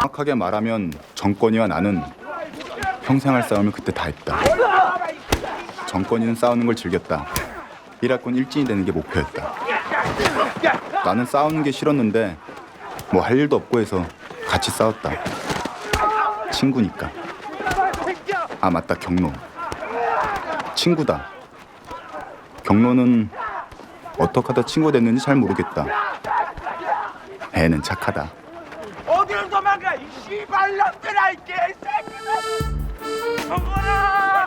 정확하게 말하면 정권이와 나는 평생 할 싸움을 그때 다 했다. 정권이는 싸우는 걸 즐겼다. 일합군 일진이 되는 게 목표였다. 나는 싸우는 게 싫었는데 뭐 할 일도 없고 해서 같이 싸웠다. 친구니까. 아 맞다 경로. 친구다. 경로는 어떻게 하다 친구가 됐는지 잘 모르겠다. 애는 착하다. 어디를 도망가 이 씨발놈들아 이 개새끼들! 정거라!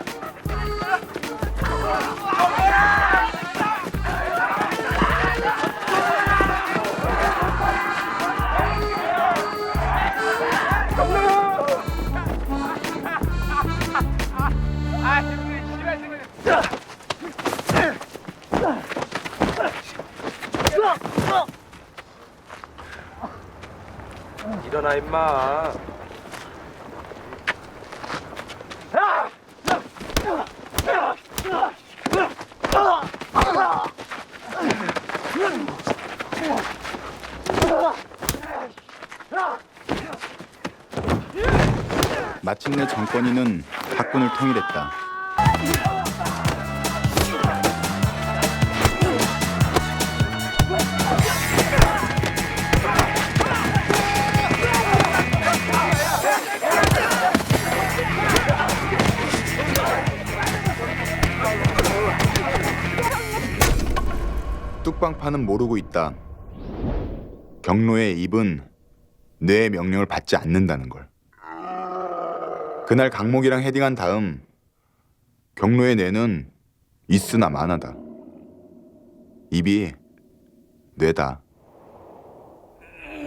정거라! 일어나 임마. 마침내 정권이는 학군을 통일했다. 뚝방파는 모르고 있다. 경로의 입은 뇌의 명령을 받지 않는다는 걸. 그날 강목이랑 헤딩한 다음 경로의 뇌는 있으나 마나다. 입이 뇌다.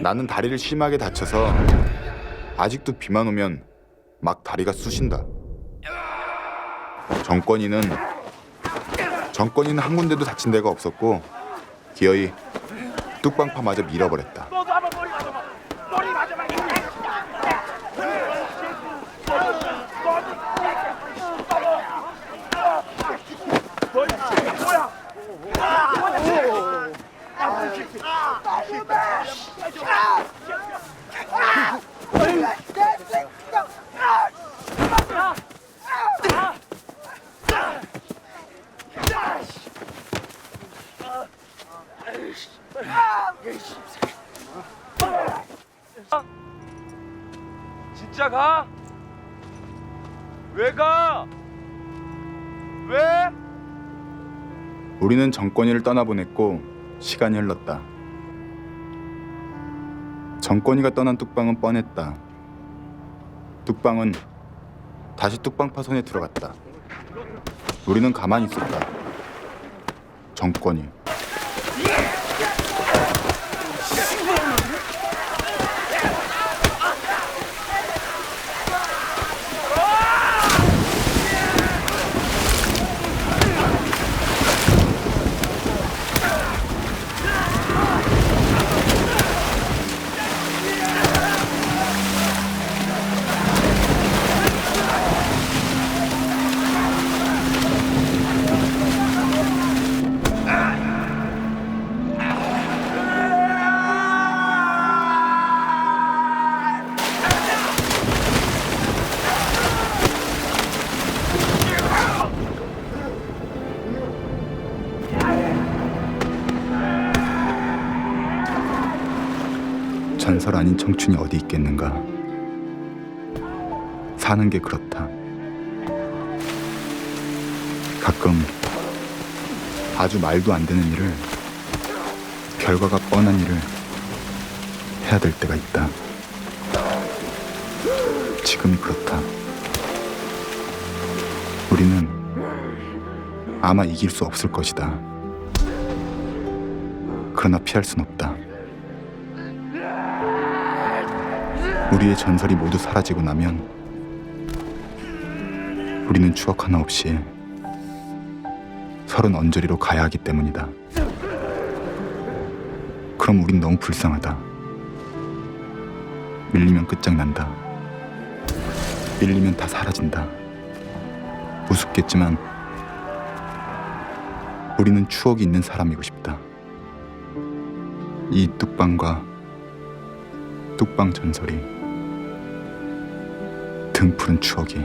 나는 다리를 심하게 다쳐서 아직도 비만 오면 막 다리가 쑤신다. 정권이는 정권이는 한 군데도 다친 데가 없었고 기어이 뚝방파마저 밀어버렸다. 너도 한번 머리 맞아봐. 머리 맞아봐. 이 개새끼야. 너이 새끼 뭐야? 진짜 가? 왜 가? 왜? 우리는 정권이를 떠나보냈고 시간이 흘렀다. 정권이가 떠난 뚝방은 뻔했다. 뚝방은 다시 뚝방파 손에 들어갔다. 우리는 가만히 있었다. 정권이 전설 아닌 청춘이 어디 있겠는가? 사는 게 그렇다. 가끔 아주 말도 안 되는 일을 결과가 뻔한 일을 해야 될 때가 있다. 지금이 그렇다. 우리는 아마 이길 수 없을 것이다. 그러나 피할 순 없다. 우리의 전설이 모두 사라지고 나면 우리는 추억 하나 없이 서른 언저리로 가야 하기 때문이다. 그럼 우린 너무 불쌍하다. 밀리면 끝장난다. 밀리면 다 사라진다. 우습겠지만 우리는 추억이 있는 사람이고 싶다. 이 뚝방과 뚝방 전설이 등푸른 추억이